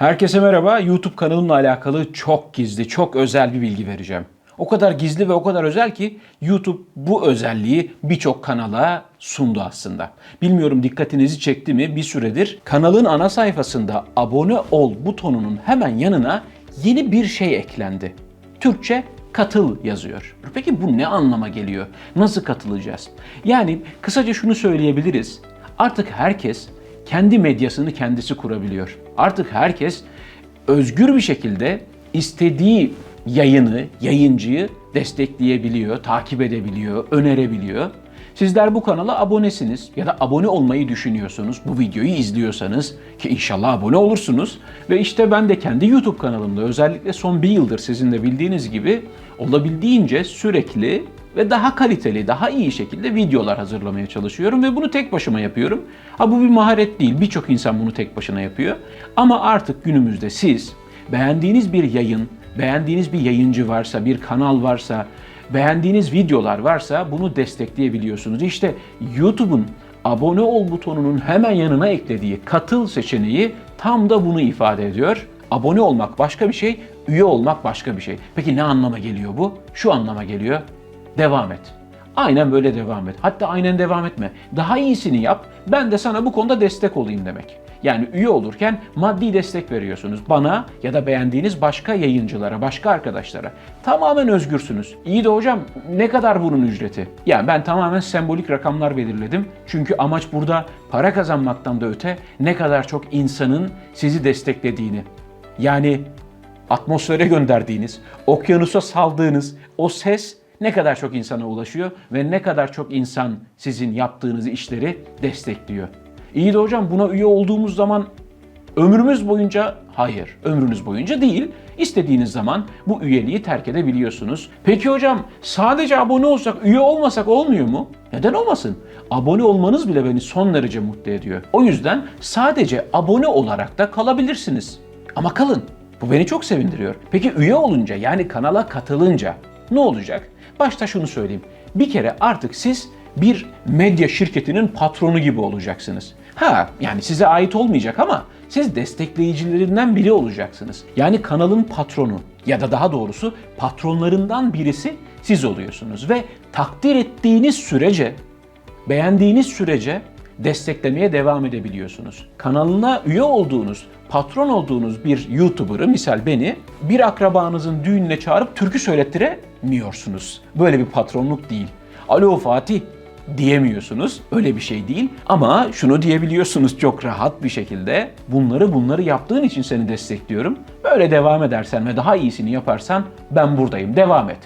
Herkese merhaba. YouTube kanalımla alakalı çok gizli, çok özel bir bilgi vereceğim. O kadar gizli ve o kadar özel ki YouTube bu özelliği birçok kanala sundu aslında. Bilmiyorum dikkatinizi çekti mi bir süredir kanalın ana sayfasında abone ol butonunun hemen yanına yeni bir şey eklendi. Türkçe katıl yazıyor. Peki bu ne anlama geliyor? Nasıl katılacağız? Yani kısaca şunu söyleyebiliriz. Artık herkes kendi medyasını kendisi kurabiliyor. Artık herkes özgür bir şekilde istediği yayını, yayıncıyı destekleyebiliyor, takip edebiliyor, önerebiliyor. Sizler bu kanala abonesiniz ya da abone olmayı düşünüyorsunuz. Bu videoyu izliyorsanız ki inşallah abone olursunuz. Ve işte ben de kendi YouTube kanalımda özellikle son bir yıldır sizin de bildiğiniz gibi olabildiğince sürekli ve daha kaliteli, daha iyi şekilde videolar hazırlamaya çalışıyorum ve bunu tek başıma yapıyorum. Ha bu bir maharet değil. Birçok insan bunu tek başına yapıyor. Ama artık günümüzde siz beğendiğiniz bir yayın, beğendiğiniz bir yayıncı varsa, bir kanal varsa, beğendiğiniz videolar varsa bunu destekleyebiliyorsunuz. İşte YouTube'un abone ol butonunun hemen yanına eklediği katıl seçeneği tam da bunu ifade ediyor. Abone olmak başka bir şey, üye olmak başka bir şey. Peki ne anlama geliyor bu? Şu anlama geliyor. Devam et. Aynen böyle devam et. Hatta aynen devam etme. Daha iyisini yap. Ben de sana bu konuda destek olayım demek. Yani üye olurken maddi destek veriyorsunuz bana ya da beğendiğiniz başka yayıncılara, başka arkadaşlara. Tamamen özgürsünüz. İyi de hocam ne kadar bunun ücreti? Yani ben tamamen sembolik rakamlar belirledim. Çünkü amaç burada para kazanmaktan da öte ne kadar çok insanın sizi desteklediğini. Yani atmosfere gönderdiğiniz, okyanusa saldığınız o ses ne kadar çok insana ulaşıyor ve ne kadar çok insan sizin yaptığınız işleri destekliyor. İyi de hocam buna üye olduğumuz zaman ömrümüz boyunca hayır, ömrünüz boyunca değil. İstediğiniz zaman bu üyeliği terk edebiliyorsunuz. Peki hocam sadece abone olsak, üye olmasak olmuyor mu? Neden olmasın? Abone olmanız bile beni son derece mutlu ediyor. O yüzden sadece abone olarak da kalabilirsiniz. Ama kalın. Bu beni çok sevindiriyor. Peki üye olunca yani kanala katılınca ne olacak? Başta şunu söyleyeyim. Bir kere artık siz bir medya şirketinin patronu gibi olacaksınız. Ha yani size ait olmayacak ama siz destekleyicilerinden biri olacaksınız. Yani kanalın patronu ya da daha doğrusu patronlarından birisi siz oluyorsunuz ve takdir ettiğiniz sürece, beğendiğiniz sürece desteklemeye devam edebiliyorsunuz. Kanalına üye olduğunuz, patron olduğunuz bir YouTuber'ı, misal beni, bir akrabanızın düğününe çağırıp türkü söylettiremiyorsunuz. Böyle bir patronluk değil. Alo Fatih diyemiyorsunuz. Öyle bir şey değil. Ama şunu diyebiliyorsunuz çok rahat bir şekilde. Bunları bunları yaptığın için seni destekliyorum. Böyle devam edersen ve daha iyisini yaparsan ben buradayım. Devam et.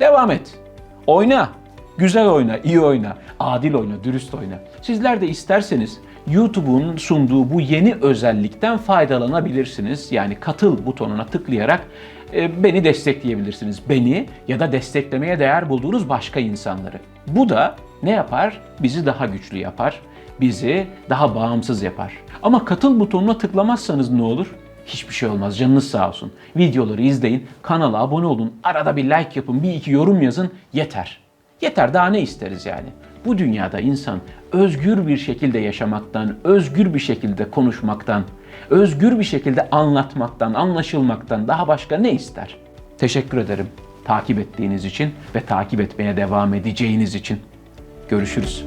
Devam et. Oyna. Güzel oyna, iyi oyna, adil oyna, dürüst oyna. Sizler de isterseniz YouTube'un sunduğu bu yeni özellikten faydalanabilirsiniz. Yani katıl butonuna tıklayarak e, beni destekleyebilirsiniz. Beni ya da desteklemeye değer bulduğunuz başka insanları. Bu da ne yapar? Bizi daha güçlü yapar. Bizi daha bağımsız yapar. Ama katıl butonuna tıklamazsanız ne olur? Hiçbir şey olmaz. Canınız sağ olsun. Videoları izleyin, kanala abone olun, arada bir like yapın, bir iki yorum yazın. Yeter. Yeter daha ne isteriz yani? Bu dünyada insan özgür bir şekilde yaşamaktan, özgür bir şekilde konuşmaktan, özgür bir şekilde anlatmaktan, anlaşılmaktan daha başka ne ister? Teşekkür ederim takip ettiğiniz için ve takip etmeye devam edeceğiniz için. Görüşürüz.